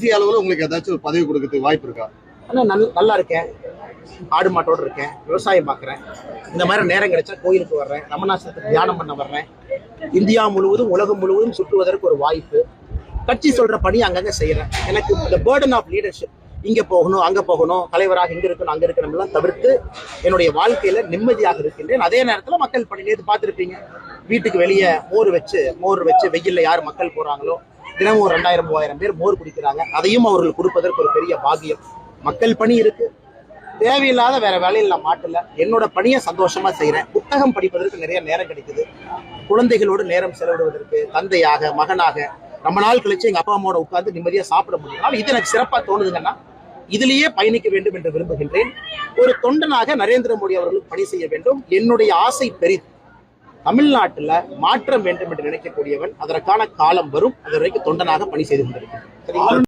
தேசிய அளவில் உங்களுக்கு ஏதாச்சும் ஒரு பதவி கொடுக்கறதுக்கு வாய்ப்பு இருக்கா? ஆனா நல் நல்லா இருக்கேன். ஆடு மாட்டோடு இருக்கேன். விவசாயம் பார்க்குறேன் இந்த மாதிரி நேரம் கிடைச்சா கோயிலுக்கு வர்றேன். ரமணாசனத்துக்கு தியானம் பண்ண வர்றேன். இந்தியா முழுவதும் உலகம் முழுவதும் சுற்றுவதற்கு ஒரு வாய்ப்பு. கட்சி சொல்ற பணி அங்கங்க செய்யறேன் எனக்கு இந்த பேர்டன் ஆஃப் லீடர்ஷிப் இங்க போகணும் அங்க போகணும் தலைவராக இங்க இருக்கணும் அங்க இருக்கணும் எல்லாம் தவிர்த்து என்னுடைய வாழ்க்கையில நிம்மதியாக இருக்கின்றேன். அதே நேரத்துல மக்கள் பணி நேற்று பார்த்துருப்பீங்க. வீட்டுக்கு வெளியே மோர் வச்சு மோர் வச்சு வெயில்ல யார் மக்கள் போறாங்களோ தினமும் ஒரு ரெண்டாயிரம் மூவாயிரம் பேர் மோர் குடிக்கிறாங்க. அதையும் அவர்கள் கொடுப்பதற்கு ஒரு பெரிய பாக்கியம். மக்கள் பணி இருக்கு. தேவையில்லாத வேற வேலையில் நான் மாட்டல. என்னோட பணியை சந்தோஷமா செய்யறேன் புத்தகம் படிப்பதற்கு நிறைய நேரம் கிடைக்குது. குழந்தைகளோடு நேரம் செலவிடுவதற்கு தந்தையாக மகனாக ரொம்ப நாள் கழிச்சு எங்க அப்பா அம்மாவோட உட்கார்ந்து நிம்மதியா சாப்பிட முடியும். இது எனக்கு சிறப்பா தோணுதுங்கன்னா இதிலேயே பயணிக்க வேண்டும் என்று விரும்புகின்றேன். ஒரு தொண்டனாக நரேந்திர மோடி அவர்களுக்கு பணி செய்ய வேண்டும். என்னுடைய ஆசை பெரிது. தமிழ்நாட்டில் மாற்றம் வேண்டும் என்று நினைக்கக்கூடியவன் அதற்கான காலம் வரும் அதுவரைக்கும் தொண்டனாக பணி செய்து கொண்டிருக்கிறேன்.